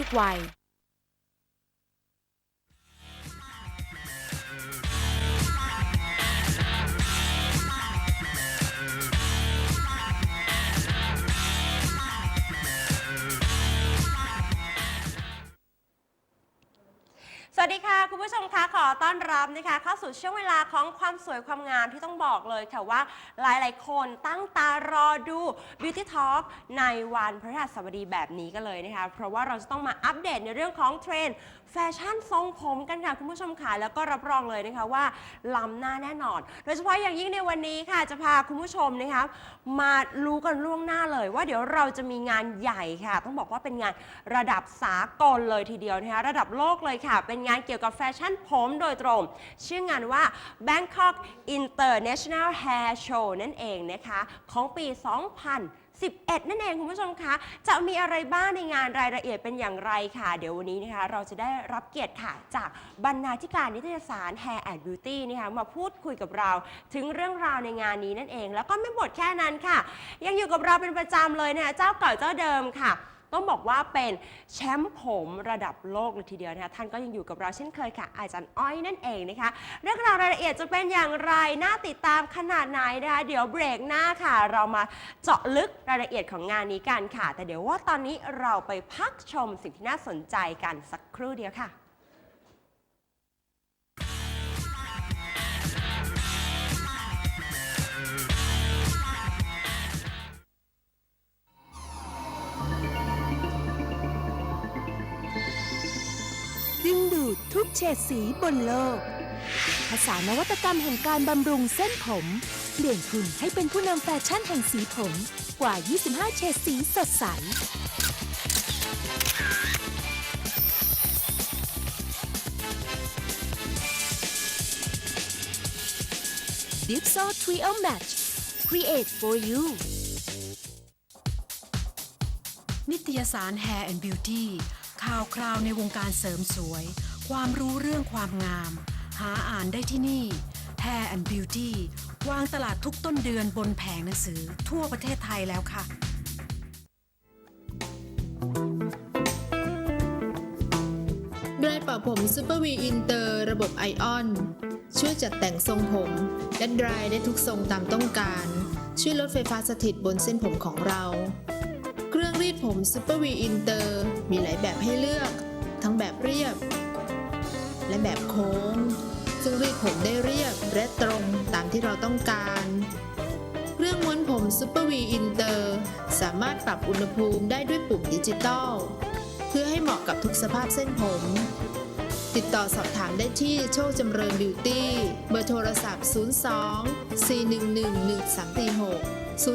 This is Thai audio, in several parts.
ทุกวัย วัสดีค่ะ คุณผู้ชมคะขอต้อนรับนะคะ เข้าสู่ช่วงเวลาของความสวยความงามที่ต้องบอกเลยค่ะว่าหลายๆ คนตั้งตารอดู Beauty Talk ในวันพฤหัสบดีแบบนี้กันเลยนะคะ เพราะว่าเราจะต้องมาอัปเดตในเรื่องของเทรนด์ แฟชั่นทรงผมกันค่ะคุณผู้ชมค่ะแล้วก็รับรองเลยนะคะว่าล้ำหน้าแน่นอน โดยเฉพาะอย่างยิ่งในวันนี้ค่ะจะพาคุณผู้ชมนะคะมารู้กันล่วงหน้าเลย ว่าเดี๋ยวเราจะมีงานใหญ่ค่ะ ต้องบอกว่าเป็นงานระดับสากลเลยทีเดียวนะคะระดับโลกเลยค่ะ เป็นงานเกี่ยวกับแฟชั่นผมโดยตรง ชื่องานว่า Bangkok International Hair Show นั่นเองนะคะของปี 11 นั่นเองคุณผู้ชมคะจะมีอะไรบ้างในงานรายละเอียดเป็นอย่างไรค่ะ เดี๋ยววันนี้นะคะเราจะได้รับเกียรติค่ะ จากบรรณาธิการนิตยสาร Hair and Beauty นะคะมาพูดคุยกับเราถึงเรื่องราวในงานนี้นั่นเอง แล้วก็ไม่หมดแค่นั้นค่ะ ยังอยู่กับเราเป็นประจำเลยนะคะเจ้าเก่าเจ้าเดิมค่ะ ต้องบอกว่าเป็นแชมป์ผมระดับโลกเลยทีเดียวนะคะท่านก็ยังอยู่กับเราเช่นเคยค่ะ อาจารย์อ้อยนั่นเองนะคะ เรื่องราวรายละเอียดจะเป็นอย่างไรน่าติดตามขนาดไหนนะคะเดี๋ยวเบรกหน้าค่ะ เรามาเจาะลึกรายละเอียดของงานนี้กันค่ะ แต่เดี๋ยวว่าตอนนี้เราไปพักชมสิ่งที่น่าสนใจกันสักครู่เดียวค่ะ เฉดสีบนโลก ภาษานวัตกรรมแห่งการบำรุงเส้นผม เปลี่ยนคุณให้เป็นผู้นำแฟชั่นแห่งสีผม กว่า 25 เฉดสีสดใส Dipso Trio Match Create for you นิตยสาร Hair and Beauty ข่าวคราวในวงการเสริมสวย ความรู้เรื่องความงาม หาอ่านได้ที่นี่ Hair and Beauty วางตลาดทุกต้นเดือนบนแผงหนังสือทั่วประเทศไทยแล้วค่ะดรายเป่าผมซูเปอร์วีอินเตอร์ระบบไอออน ช่วยจัดแต่งทรงผมและดรายได้ทุกทรงตามต้องการ ช่วยลดไฟฟ้าสถิตบนเส้นผมของเรา เครื่องรีดผมซูเปอร์วีอินเตอร์มีหลายแบบให้เลือก ทั้งแบบเรียบ และแบบโค้ง ซึ่งรีดผมได้เรียบและตรงตามที่เราต้องการเครื่องม้วนผมซูเปอร์วีอินเตอร์สามารถปรับอุณหภูมิได้ด้วยปุ่มดิจิตอลเพื่อให้เหมาะกับทุกสภาพเส้นผม ติดต่อสอบถามได้ที่โชคจำเริญบิวตี้ เบอร์โทรศัพท์ 02 411 1346 02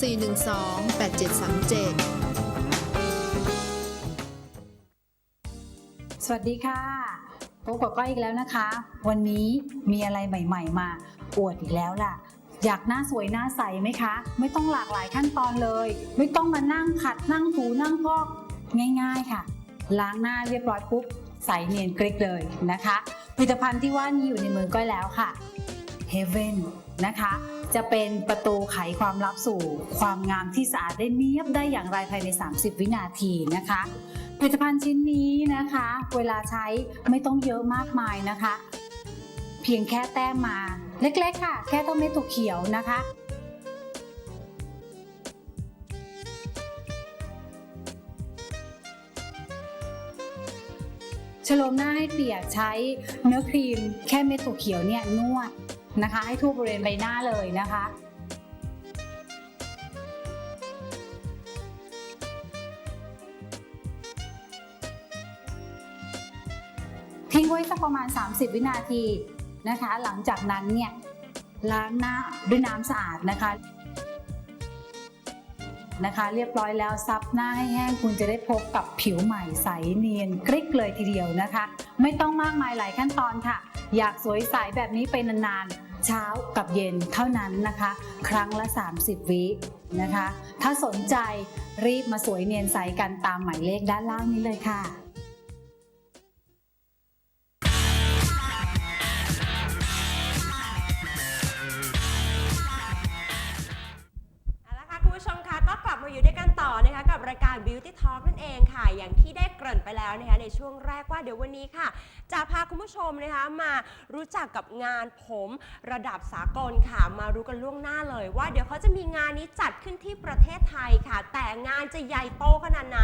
412 8737 สวัสดีค่ะ พบกับก้อยอีกแล้วนะคะ วันนี้มีอะไรใหม่ ๆ มาอวดอีกแล้วล่ะ อยากหน้าสวยหน้าใสไหมคะ ไม่ต้องหลากหลายขั้นตอนเลย ไม่ต้องมานั่งขัดนั่งถูนั่งพอกง่าย ๆค่ะ ล้างหน้าเรียบร้อยปุ๊บใสเนียนกริกเลยนะคะ ผลิตภัณฑ์ที่ว่านี้อยู่ในมือก้อยแล้วค่ะ Heaven นะคะ จะเป็นประตูไขความลับสู่ ความงามที่สะอาดได้เนียบได้อย่างไรภายใน 30 วินาทีนะคะ ผลิตภัณฑ์ชิ้นนี้นะคะ เวลาใช้ไม่ต้องเยอะมากมายนะคะ เพียงแค่แต้มมา เล็กๆค่ะ แค่ต้องเม็ดถั่วเขียวนะคะชโลมหน้าให้เปียกใช้เนื้อครีมแค่เม็ดถั่วเขียวเนี่ยนวดนะคะ ให้ทั่วบริเวณใบหน้าเลยนะคะ ทิ้งไว้สักประมาณ 30 วินาทีนะคะ หลังจากนั้นเนี่ยล้างหน้าด้วยน้ำสะอาดนะคะนะคะ เรียบร้อยแล้วซับหน้าให้แห้งคุณจะได้พบกับผิวใหม่ใสเนียนกริกเลยทีเดียวนะคะ ไม่ต้องมากมายหลายขั้นตอนค่ะ อยากสวยใสแบบนี้ไปนานๆ เช้ากับเย็นเท่านั้นนะคะ ครั้งละ 30 วินะคะ ถ้าสนใจรีบมาสวยเนียนใสกันตามหมายเลขด้านล่างนี้เลยค่ะ Talk นั่นเองค่ะ อย่างที่ได้เกริ่นไปแล้วนะคะในช่วงแรกว่าเดี๋ยววันนี้ค่ะ จะพาคุณผู้ชมนะคะมารู้จักกับงานผมระดับสากลค่ะ มารู้กันล่วงหน้าเลย ว่าเดี๋ยวเขาจะมีงานนี้จัดขึ้นที่ประเทศไทยค่ะ แต่งานจะใหญ่โตขนาดไหน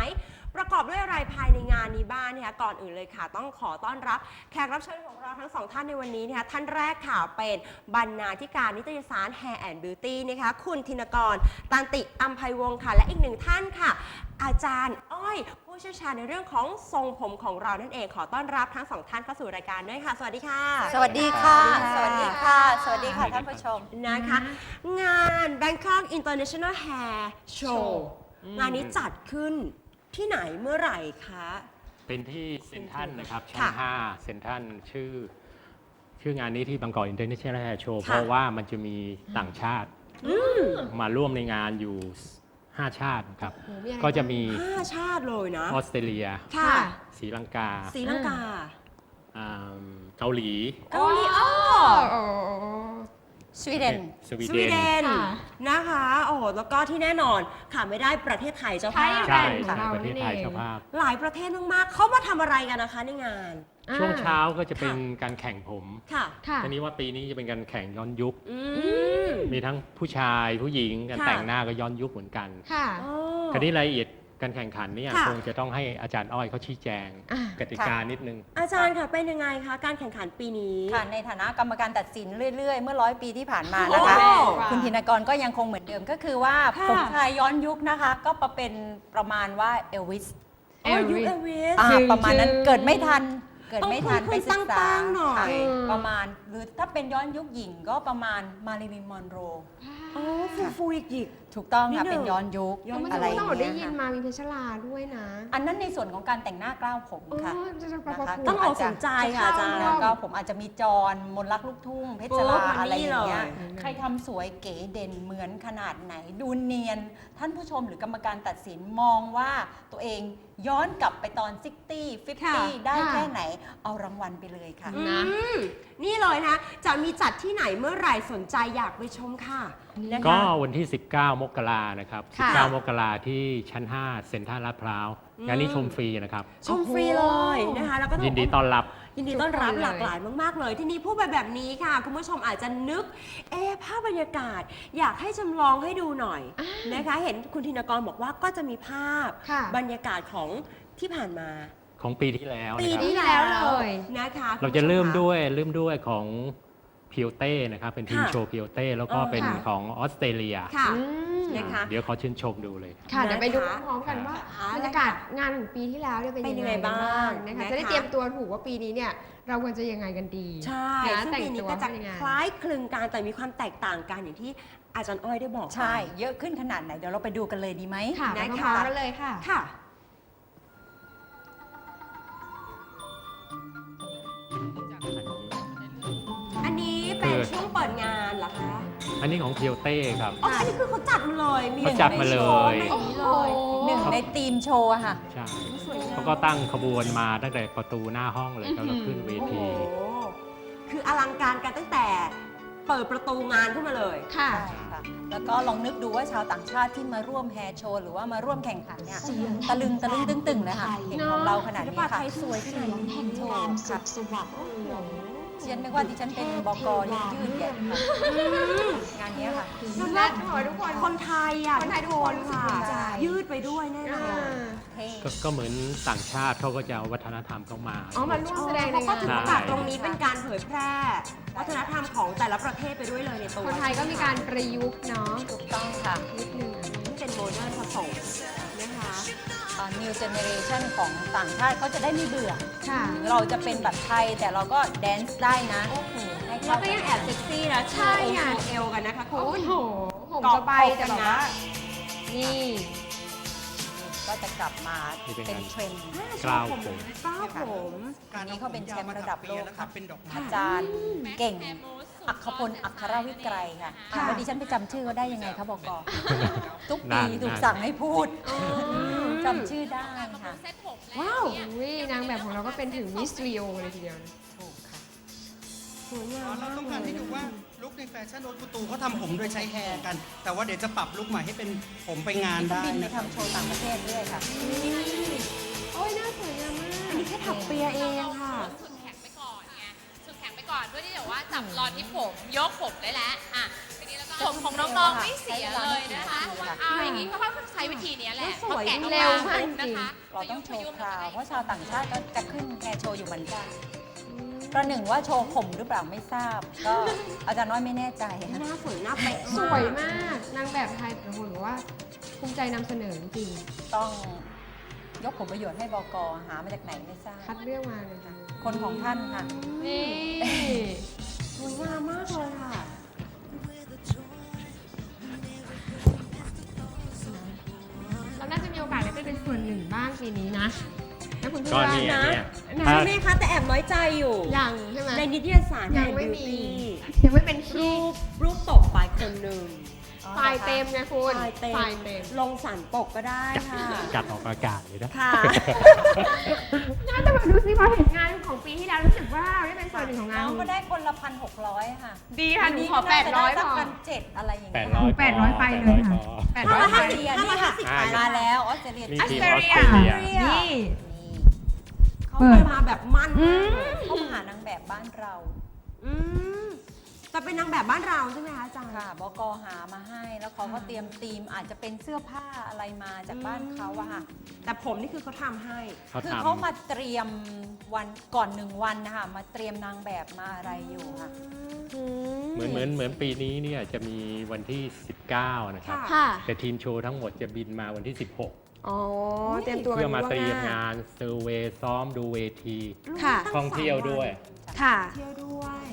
ประกอบด้วยอะไรภายในงานนี้บ้างนะคะก่อนอื่นเลยค่ะ ต้องขอต้อนรับแขกรับเชิญของเราทั้งสองท่านในวันนี้นะคะท่านแรกค่ะเป็นบรรณาธิการนิตยสาร Hair and Beauty นะคะคุณธินกร ตันติอัมภัยวงศ์ค่ะ และอีกหนึ่งท่านค่ะ อาจารย์อ้อยผู้เชี่ยวชาญในเรื่องของทรงผมของเรานั่นเองขอต้อนรับทั้งสองท่านเข้าสู่รายการด้วยค่ะ สวัสดีค่ะ สวัสดีค่ะสสวัวัสสดีดีค่ะค่ะ สวัสดีค่ะท่านผู้ชม นะคะ งาน Bangkok International Hair Show งานนี้จัดขึ้น ที่ไหนเมื่อไหร่คะ เป็นที่เซ็นทรัลนะครับชั้ค่ะนห้าเซ็นทรัลชื่อ ชื่องานนี้ที่บางกอกอินเตอร์เนชั่นแนลแฮร์โชว์ค่ะ เพราะว่ามันจะมีต่างชาติมาร่วมในงานอยู่ 5 ชาติครับก็จะมีห้าชาติเลยนะ ออสเตรเลียค่ะศรีลังกาศรีลังกา อ่าเกาหลี เกาหลีอ้อ สวีเดน สวีสเดวีเดนนนะคะ โอ้โหแล้วก็ที่แน่นอนค่ะไม่ได้ประเทศไทยเจ้าภาพใช่ของใช่เราประเทศไทยนั่นเองเจ้าภาพ หลายประเทศมากๆเขามาทำอะไรกันนะคะในงานช่วงเช้าก็จะเป็นค่ะการแข่งผมค่ะ ค่ะ ทีนี้ว่าปีนี้จะเป็นการแข่งย้อนยุค อืม มีทั้งผู้ชายผู้หญิงการค่ะ แต่งหน้าก็ย้อนยุคเหมือนกัน ค่ะ อ๋อ คราวนี้รายละเอียด การแข่งขันเนี่ยค่ะคงจะต้องให้อาจารย์อ้อยเขาชี้แจงอะ กติกานิดนึง อาจารย์ค่ะเป็นยังไงคะการแข่งขันปีนี้ ค่ะในฐานะกรรมการตัดสินเรื่อย ๆ เมื่อร้อยปีที่ผ่านมาโอ้นะคะโหคุณธินกรก็ยังคงเหมือนเดิมก็คือว่าค่ะ ผมชายย้อนยุคนะคะ ก็ประเป็นประมาณว่าเอลวิสอ๋อยูเอวิส อ่าจริงประมาณนั้นจริงเกิดไม่ทัน เกิดไม่ทันต้องไปศึกษาตั้งๆหน่อย ค่ะอืม ประมาณหรือถ้าเป็นย้อนยุคหญิงก็ประมาณมาริลินมอนโรอ๋อฟูฟูอีกอีก ถูกต้องค่ะนิดหนึ่ง เป็นย้อนยุคย้อนยุคมันอะจะไรอต้องย่างได้เงี้ยิยนค่ะมามีเพชรลาด้วยนะอันนั้นในส่วนของการแต่งหน้ากล้าวผมเออค่ะ จะจะประกอบนะคะ ต้องออกสนใจค่ะอาจารย์ แล้วก็ผมอาจจะมีจรมนต์รักลูกทุ่ง เพชรปุ๊บลามันอะไรนี่อย่างเงี้ยเลย ใครทำสวยเก๋เด่นเหมือนขนาดไหน ดูเนียน ท่านผู้ชมหรือกรรมการตัดสินมองว่าตัวเองย้อนกลับไปตอน 60 ค่ะ50 ได้แค่ไหน เอารางวัลไปเลยค่ะ อืมนี่เลยนะ จะมีจัดที่ไหนเมื่อไหร่สนใจอยากไปชมค่ะนะคะ ก็วันที่ 19 มกรานะครับ ค่ะ19 มกราที่ชั้น 5 เซ็นทรัลลาดพร้าวงานนี้ชมฟรีนะครับ ชมฟรีเลยนะคะแล้วก็ต้องยินดีต้อนรับ ยินดีต้อนรับทุกคนเลยหลากหลายมาก ๆ เลย ที่นี่พูดไปแบบนี้ค่ะ คุณผู้ชมอาจจะนึก เอ๊ะภาพบรรยากาศ อยากให้จำลองให้ดูหน่อยนะคะ เห็นคุณธินกรบอกว่าก็จะมีภาพค่ะ บรรยากาศของที่ผ่านมา ของปีที่แล้วปีนะครับ ที่แล้วเลย นะคะเราจะเริ่มด้วยเริ่มด้วยของ พิโอเต้นะครับเป็นทีมค่ะ โชว์พิโอเต้แล้วก็เออเป็นค่ะของออสเตรเลียค่ะ อืมนะคะเดี๋ยวขอชื่นชมดูเลย ค่ะเดี๋ยวไปดูนะคะพร้อมๆกันว่าค่ะบรรยากาศงานของปีที่แล้วเนี่ยเป็นเป็นยัยังงไงไงบ้าบ้างงนะคะนะคะ จะได้เตรียมตัวถูกว่าปีนี้เนี่ยเราควรจะยังไงกันดีใช่นะซึ่งแต่งปีนี้ตัวก็จะเป็นยังไง คล้ายคลึงกันแต่มีความแตกต่างกันอย่างที่อาจารย์อ้อยได้บอกใช่ เยอะขึ้นขนาดไหน เดี๋ยวเราไปดูกันเลยดีไหม ค่ะไปนะพร้คะอมๆกันเลยค่ะ ค่ะ อันนี้ของพิโอเต้ครับ อ๋ออันนี้คือเขาจัดมาเลยมีเขาจัดมาเลยในโชว์ในนี้เลยหนึ่งในทีมโชว์อะค่ะ ใช่สวยงามเขาก็ตั้งขบวนมาตั้งแต่ประตูหน้าห้องเลยครับแล้วขึ้นเวโอ้โห ที คืออลังการกันตั้งแต่เปิดประตูงานขึ้นมาเลย ค่ะ ใช่ค่ะ แล้วก็ลองนึกดูว่าชาวต่างชาติที่มาร่วมแฮร์โชว์หรือว่ามาร่วมแข่งขันเนี่ยตะลึงตะลึงตึงตึงเลยค่ะเห็นของเราขนาดศิลนี้ปะค่ะไทยสวยขนาดนี้ แห่งความสุขสวัสดิ์ ดิฉันนึกว่าดิฉันเป็นบกยืดยืดใหญ่ค่ะงานเนี้ยค่ะแน่นอนทุกคน คนไทยอะคนไทยทุกคนค่ะภูมิใจยืดไปด้วยแน่นอน เท่ก็ก็เหมือนต่างชาติเขาก็จะเอาวัฒนธรรมเข้ามา อ๋อมาร่วมแสดงในเขาก็งานถือโอกาสตรงนี้เป็นการเผยแพร่ วัฒนธรรมของแต่ละประเทศไปด้วยเลยในตัวคนไทยก็มีการประยุกต์เนาะถูกต้องค่ะนิดนึง ที่เป็นโมเดิร์นผสม นะคะนิวเจเนเรชันของต่างชาติเขาจะได้ไม่เบื่อ ค่ะเราจะเป็นแบบไทยแต่เราก็แดนซ์ได้นะให้แล้เข้าวก็ยังแอบเซ็กซี่นะใช่โชว์ไงโชว์เอวกันนะคะคุโอ้ณโหผมเกาะสบายแต่อกกันแบบนะว่านี่ก็จะกลับมานี่เป็นเป็นการ เทรนด์ กล้าวผม กล้าวผม อันนี้เขาเป็นแชมป์ระดับโลกค่ะ เป็นดอกไม้อาจารย์เก่ง อัครพลอัครวิไกรค่ะค่ะ แล้วดิฉันไปจำชื่อเขาได้ยังไงคะบอกกทุกนั่ปีนถูกนั่นสั่งให้พูดจำชื่อได้ค่ะว้าวอุ้ยนางแบบของเราก็เป็นถึงมิสทริโอเลยทีเดียวถูกค่ะ สวยงามเรามากต้องเลการยให้ดูว่าโลลุกในแฟชั่นโอตกุตูเขาทำผมโดยใช้แฮร์กัน แต่ว่าเดี๋ยวจะปรับลุกใหม่ให้เป็นผมไปงานได้บินไปนะครับทำโชว์ต่างประเทศด้วยค่ะ โอ้ยน่าสวยงามมากอันนี้แค่ถักเปียเองค่ะ สุด ไปก่อนเพื่อที่จะว่าจับรอนที่ผมยกผมได้แล้วอะทีนี้แล้วก็ผมของน้องๆไม่เสียเลยนะคะเอาอย่างนี้ก็ค่อยๆใช้วิธีเนี้ยแหละสวยพอแกะออกเร็วมากปุ๊บนะคะเราต้องโชว์คราวเพราะชาวต่างชาติก็จะขึ้นแฮร์โชว์อยู่เหมือนกันประหนึ่งว่าโชว์ผมหรือเปล่าไม่ทราบ ก็อาจารย์น้อยไม่แน่ใจค่ะหน้าสวยหน้าเป๊ะสวยมากนางแบบไทยแต่ละคนบอกว่าภูมิใจนำเสนอจริงต้องยกผลประโยชน์ให้บกหามาจากไหนไม่ทราบคัดเลือกมาเลยค่ะ คนของท่านค่ะ นี่สวยงามมากเลยค่ะ เราน่าจะมีโอกาสได้ไปเป็นส่วนหนึ่งบ้างปีนี้นะแล้วคุณพี่ก็ว่าเนี่ยนะเนี่ยใช่ถ้าไหมคะแต่แอบน้อยใจอยู่ ยังใช่ไหม ในนิตยสารยังไม่มี Beauty ไฟล์เต็มไงคุณไฟล์เต็ม ไฟล์เต็ม ลงสันปกก็ได้ค่ะ จัดออกอากาศเลยนะ ค่ะ น่าจะมาดูซิพอเห็นงานของปีที่แล้วรู้สึกว่าเราได้เป็นส่วนหนึ่งของงานน้องก็ได้คนละพันหกร้อยค่ะดีค่ะหนูขอ800พอ พันเจ็ดอะไรอย่างแปเงี้ดยร้อยแปดร้อยไปเลยค่ะพอแปดร้อยออสไปเตรเลียนี่ค่ะอ่า มาแล้วออสเตรเลีย มีออสทีมเตรออสเลีเตยรเลียนี่นี่ เขาเปิด มาแบบมั่นอืมากมเลยเขามาหานางแบบบ้านเรา อืม แต่เป็นนางแบบบ้านเราใช่ไหมคะอาจารย์ ค่ะบกหามาให้แล้วเขาก็เตรียมธีมอาจจะเป็นเสื้อผ้าอะไรมาจากบ้านเขาอะค่ะ แต่ผมนี่คือเขาทำให้ เขาคือทำเขามาเตรียมวันก่อนหนึ่งวันนะคะมาเตรียมนางแบบมาอะไรอยู่ค่ะ เหมือนเหมือนเหมือนปีนี้เนี่ยจะมีวันที่ 19 นะครับ ค่ะ ค่ะแต่ทีมโชว์ทั้งหมดจะบินมาวันที่ 16 อ๋อเตรียมตัวกันเพื่อมาล่วงเตรียมหงานเซอร์เวย์ซ้อมดูเวที ค่ะท่องเที่ยวด้วยค่ะ เที่ยวด้วย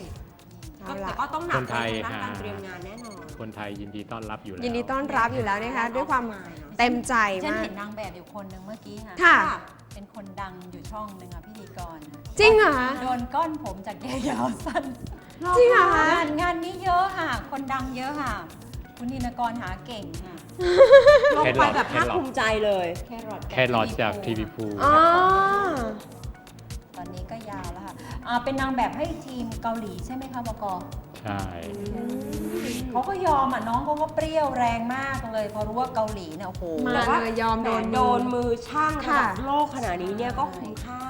ก็เอาล่ะแต่ก็ต้องหนักคนไทยในทางด้านการหาเตรียมงานแน่นอน คนไทยยินดีต้อนรับอยู่แล้วยินดีต้อนรับอยู่แล้วนะคะด้วยความมายเนอะเต็มใจฉันมาก เห็นนางแบบอยู่คนหนึ่งเมื่อกี้ค่ะ ค่ะ เป็นคนดังอยู่ช่องหนึ่งอะพิธีกรอะจริงเหรอคะโดนก้อนผมจากแกยาวสั้นจริงเหรอคะ งานงานนี้เยอะค่ะ คนดังเยอะค่ะ คุณนินกรหาเก่งค่ะลงไปแบบภาคภูมิใจเลย แครอทแครอทจากทีวีพู อ๋อต อนนี้ก็ยาวแล้วค่ะอ่าเป็นนางแบบให้ทีมเกาหลีใช่ไหมคะบกใช่ เขาก็ยอมอะน้องเขาก็เปรี้ยวแรงมากเลย พอรู้ว่าเกาหลีเนี่ยโอ้โห มาแต่ว่าเลยยอมโดนโดนมือช่างระค่ะดับโลกขนาดนี้เนี่ยก็คุ้มค่า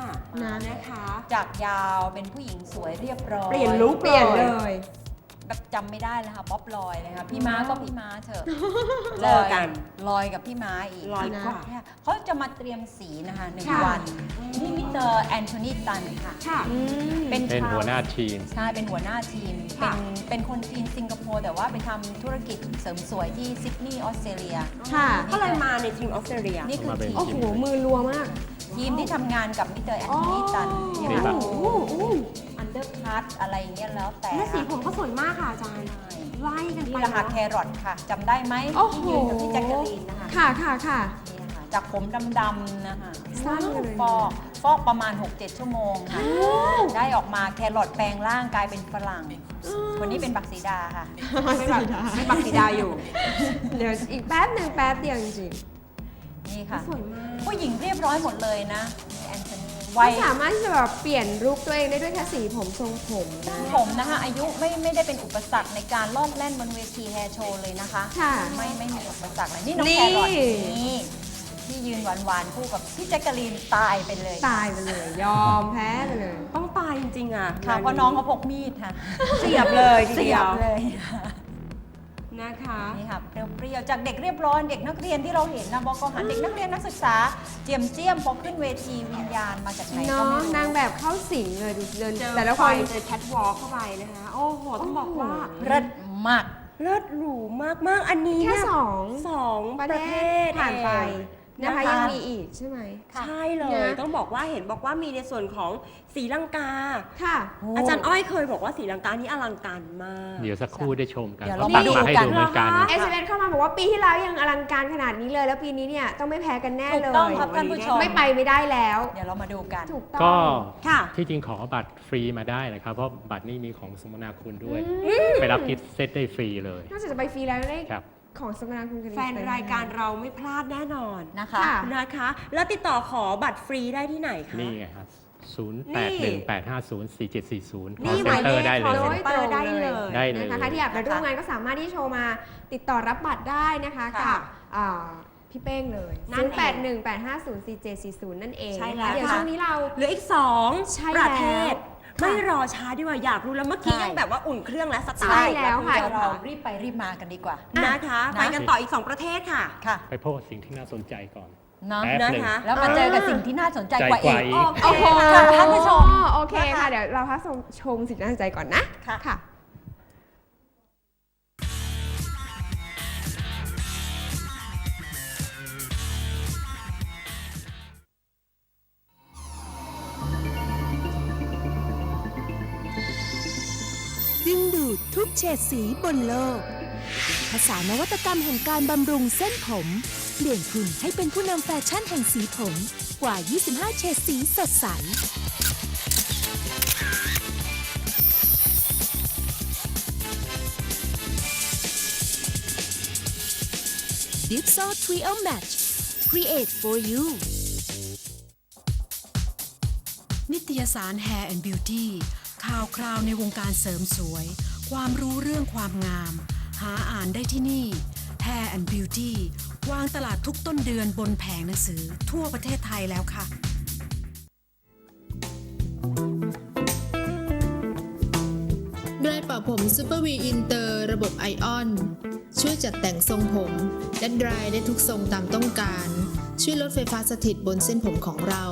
นะ นะคะ จากยาวเป็นผู้หญิงสวยเรียบร้อย เปลี่ยนลุคเปลี่ยนเลย แบบจำไม่ได้เลยค่ะป๊อปลอยเลยค่ะพี่ม้าก็พี่ม้าเถอะเจอกันลอยกับพี่ม้าอีกลอยกว่าเนี่ยเขาจะมาเตรียมสีนะคะหนึ่งค่ะวันนี่มิสเตอร์แอนโทนีตันค่ะ ค่ะ เป็นเป็นชาวหัวหน้าทีม ใช่เป็นหัวหน้าทีม เป็ค่ะ นเป็นคนจีนสิงคโปร์แต่ว่าไปทำธุรกิจเสริมสวยที่ซิดนีย์ออสเตรเลีย ค่ะ ก็เลยมาในทีมออสเตรเลีย นี่คือมาเป็นทีโอ้มโห มือรัวมากทีมที่ทำงานกับมิสเตอร์แอนโทนีตันนี่เนี่ยแบค่ะบอัน เดอร์คัตอะไรอย่างเงี้ยแล้วแต่และสีผมก็สวยมากค่ะอาจารย์ใช่ไล่กันไปนี่แหละค่ะแครอทค่ะจำได้ไหมโอ้โห ที่ยืนกับพี่แจ็คเกอรีนนะคะค่ะค่ะค่ะ นี่ค่ะจากผมดำๆนะคะสั้นเลย ฟอกฟอกประมาณ 6-7 ชั่วโมงค่ะได้ออกมาแครอทแปลงร่างกลายเป็นฝรั่งวันนี้เป็นบักสีดาค่ะ ไม่แบบไม่บักสีดาอยู่ เดี๋ยวอีกแป๊บหนึ่งแป๊บเดียวจริงนี่ค่ะสวยมาก ผู้หญิงเรียบร้อยหมดเลยนะแอนโทนีๆ วัย ก็สามารถที่จะแบบเปลี่ยนลุคตัวเองได้ด้วยแค่สีผมทรงผมนะผมนะคะอายุไม่ไม่ได้เป็นอุปสรรคในการล่อนแล่นบนเวทีแฮร์โชว์เลยนะคะ ค่ะ ไม่ไม่มีอุปสรรคเลยนี่น้องนี่ แครอทนี่ที่ยืนหวานๆคู่กับพี่แจ็คเกอรีนตายไปเลยตายไปเลย ยอมแพ้ไปเลย ต้องตายจริงๆอะค่ะเพราะน้องเขาพกมีดค่ะเสียบเลยทีเสีเดียยบว เลย นะคะนี่ค่ะเปรี้ยวๆจากเด็กเรียบร้อยเด็กนักเรียนที่เราเห็นนะบอกหันเด็กนักเรียนนักศึกษาเจียมเจียมพอขึ้นเวทีวิญญาณมาจากไหนก็เนาะไม่รู้ นางแบบเข้าสิงเลยดูเดินเจอแต่ละคน ไฟเจอแคทวอล์กเข้าไปนะคะ โอ้โห ต้องบอกว่าเลิศมาก เลิศหรูมาก ๆ อันนี้แค่เนี่ยสองสองประประเทเทศศผ่านไป เอง นะคะนะคะยังมีอีกใช่ไหม ใช่เลยนะ ต้องบอกว่าเห็นบอกว่ามีในส่วนของสีลังกา ค่ะ อาจารย์อ้อยเคยบอกว่าสีลังกานี่อลังการมาก เดี๋ยวสักครู่ได้ชมกันเดี๋ยวเขาเราตัดมาดูมาให้กันดูเหมือนกันเอสเเข้ามาบอกว่าปีที่แล้วยังอลังการขนาดนี้เลย แล้วปีนี้เนี่ยต้องไม่แพ้กันแน่ถูเลกยต้องครับท่านผู้ชมไม่ไปไม่ได้แล้ว เดี๋ยวเรามาดูกันถูกต้องก็ค่ะที่จริงขอบัตรฟรีมาได้นะครับเพราะบัตรนี้มีของสมนาคุณด้วย ไปรับกิฟต์เซตได้ฟรีเลยนอกจากจะไปฟรีแล้วได้ครับ ของสมนาคุณกันอีกแฟนรายการเราไม่พลาดแน่นอนนะคะค่ะนะคะ แล้วติดต่อขอบัตรฟรีได้ที่ไหนคะ นี่ไงครับ0818504740นี่ call หมายเล center ขได้เล call ยโดยตรงได้เลยเลยได้เลยนะคะใครที่อยากมาร่วมงานก็สามารถที่โชว์มาติดต่อรับบัตรได้นะคะค่ะกับอ่าพี่เป้งเลยนั่นเอง0818504740 นั่นเองใช่นะแล้คะวเดี๋ยวค่ะช่วงนี้เราเหลืออีกสองใช่ประเทศแล้ว ไม่รอช้าดีกว่าอยากรู้แล้วเมื่อกี้ใช่ ยังแบบว่าอุ่นเครื่องและสตาใช่ร์ทแล้วค่ะ เดี๋ยวเรารีบไปรีบมากันดีกว่า นะคะ นะ ไปกันต่ออีก 2 ประเทศค่ะ ค่ะไปพบกับสิ่งที่น่าสนใจก่อนเนาะแป๊บหนึ่ง นะคะ แล้วมาเจอกับสิ่งที่น่าสนใจกว่าใจกอีว่ากอีก โอ้โหค่ะท่านผู้ชมโอเคนะคะ ค่ะ เดี๋ยวเราพักชมสิ่งที่น่าสนใจก่อนนะ ค่ะ ค่ะ กเฉดสีบนโลก ภาษานวัตกรรมแห่งการบำรุงเส้นผม เปลี่ยนคุณให้เป็นผู้นำแฟชั่นแห่งสีผมกว่า 25 เฉดสีสดใส Dipsol Trio Match Create for you นิตยสาร Hair and Beauty ข่าวคราวในวงการเสริมสวย ความรู้เรื่องความงาม หาอ่านได้ที่นี่ Hair and Beauty วางตลาดทุกต้นเดือนบนแผงหนังสือทั่วประเทศไทยแล้วค่ะดรายเป่าผมซูเปอร์วีอินเตอร์ระบบไอออน ช่วยจัดแต่งทรงผมและดรายได้ทุกทรงตามต้องการ ช่วยลดไฟฟ้าสถิตบนเส้นผมของเรา